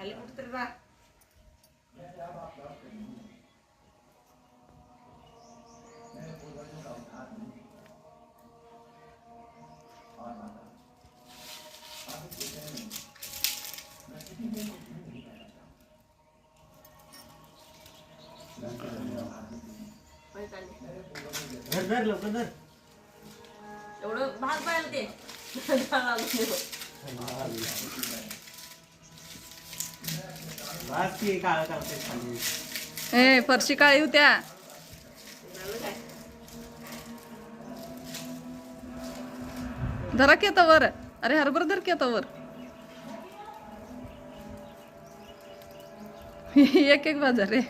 खाली कुठतरी चालेल. धर धर लवकर धर एवढं भात पाहिलं ते ए फरशी काळी होत्या. धरा की आता वर अरे हरभर धर की आता वर एक एक बाजार रे.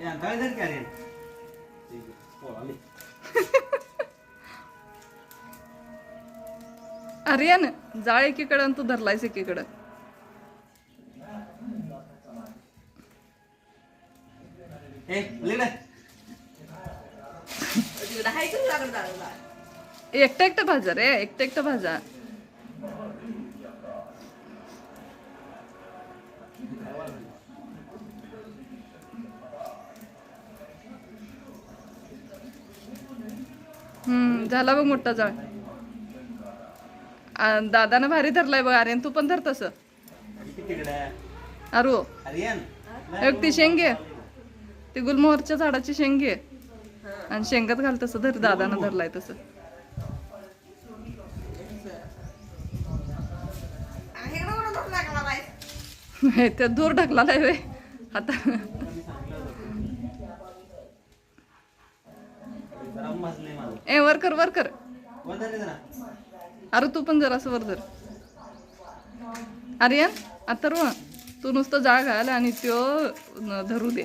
या काय धर आर्यन जाळ एकीकडं आणि तू धरलायस एकीकडं. एकटं एकटं भाजा रे एकटं एकटं भाजा. हम्म झाला बघ मोठा जाळ. आ, दादानं भारी धरलाय बघ आर्यन तू पण धर तसं. अरू एक ती शेंगे. ती गुलमोहरच्या झाडाची शेंगे. आणि शेंगात घाल तसं धर दादानं धरलाय तसं. त्यात दूर ढकलाला आहे व्हय. आता ए वर कर वर कर. वर धर रे जरा. अरे तू पण जरासं वर धर. आर्यन अथर्व तू नुसतं जाळ घाल आणि त्यो धरू दे.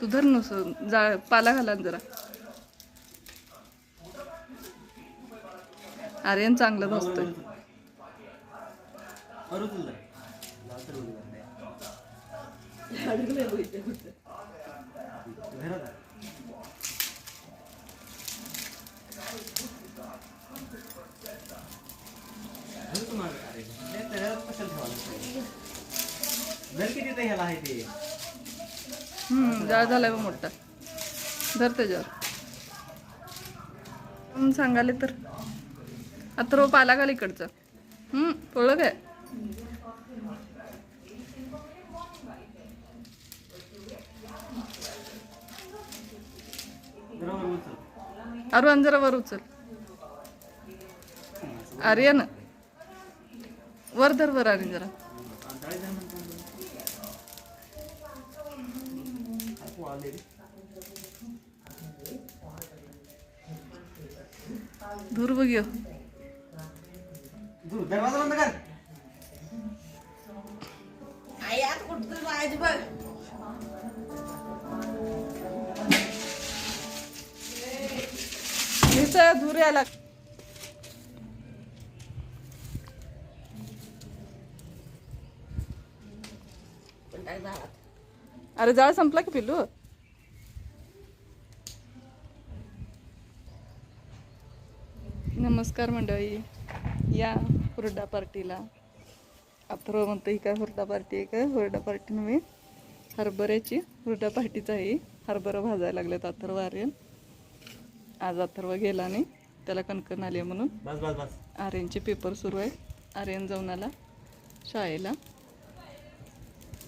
तू धर नुस जाळ पाला घाला जरा. आर्यन चांगलं बसतोय. वर उचल धर. लाल तर उडी मारते. अडकलंय बघ इथे कुठं. धर आता. धर तू मागं. अरे, ते त्याच्यावर कशाला ठेवायला? धर किती ते ह्याला आहे ते? हम्म जाळ झालाय बघ मोठा. धर त्याच्यावर. सांगाले तर? अथर्व पाला घाल इकडचं? हम्म कळलं काय जरा वर उचल. अरू आणि जरा वर उचल. आर्यन. वर धर वर आणि जरा. अंतराळी धर म्हणतो काय पोळाले रे धूर बघ. दूर दरवाजा बंद कर. आई आता कुठतरी जायचं बघ धूर यायला पण टाक झाडात अरे जाळ संपला की पिल्लू? नमस्कार मंडळी. या हुरडा पार्टीला. अथर्व म्हणतो ही काय हुरडा पार्टी आहे काय हुरडा पार्टी नव्हे. हरभऱ्याची हुरडा पार्टीच आहे ही. हरभरं भाजायला लागलेत अथर्व आर्यन. आज अथर्व गेला नाही. त्याला कणकण आली म्हणून. बस बस बस. आर्यनचे पेपर सुरू आहे. आर्यन जाऊन आला शाळेला.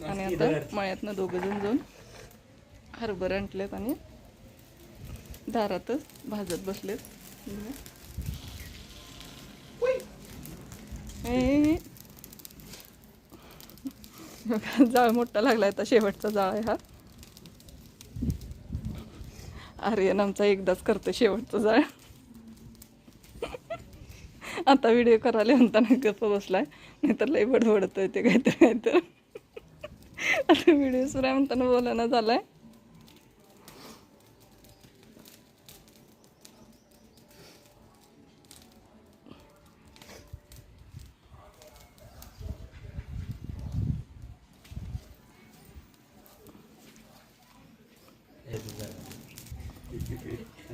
आणि आता मळ्यातनं दोघं जण जाऊन हरभरे आणलेत आणि दारातच भाजत बसलेत. जाळ मोठा लागलाय आता शेवटचा जाळ आहे हा. आर्यन आमचा एकदाच करतो शेवटचा जाळ. आता व्हिडिओ करायला म्हणताना गप्प बसलाय. नाहीतर लई बडबडतोय ते काहीतरी काहीतर. आता व्हिडिओ सुरू आहे म्हणताना बोलायला झालाय.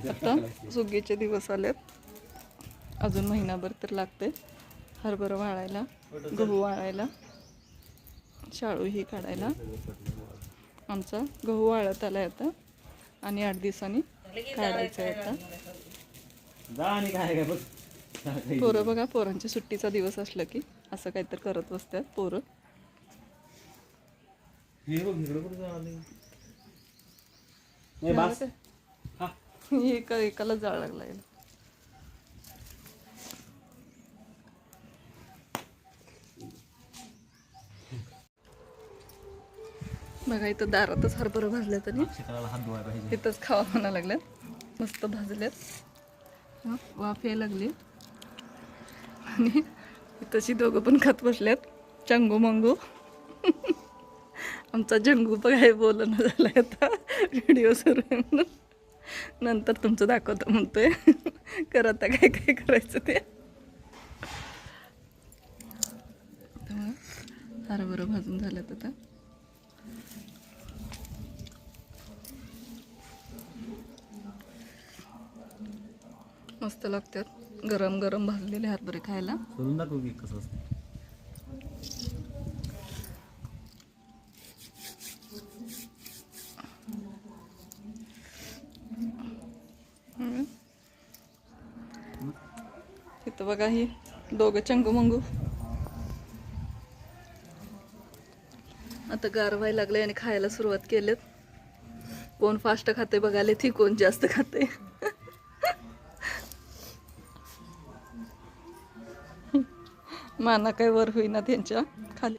आता सुगीचे दिवस आलेत. अजून महिनाभर तर लागते. हरभरा वाळायला गहू वाळायला. शाळूही काढायला. आमचा गहू वाळत आलाय आता. आणि आठ दिवसांनी काढायचं आहे आता. पोरं बघा पोरांच्या सुट्टीचा दिवस असला की असं काहीतरी करत बसतात पोरं. हे हा. एकाला जाळ लागला बघा इथं दारातच हरभरा भाजल्या तरी इथंच खावा म्हणा लागल्यात. मस्त भाजल्यात. वाफ यायला लागली. आणि तशी दोघं पण खात बसल्यात. चंगू मंगू. आमचा जंगू बघाय बोलणं झालाय आता. व्हिडिओ सुरू आहे नंतर तुमचं दाखवतो म्हणतोय. कर आता काय काय करायचं ते. हरभरं भाजून झाल्यात आता. मस्त लागतात. गरम गरम भाजलेले हरभरे खायला. सोडून दाखव की कसं असतं. इथं बघा ही दोघं चंगू मंगू. आता गार व्हायला लागले आणि खायला सुरुवात केलेत. कोण फास्ट खाते बघायला ती कोण जास्त खाते माना काय वर होईना त्यांच्या खाली.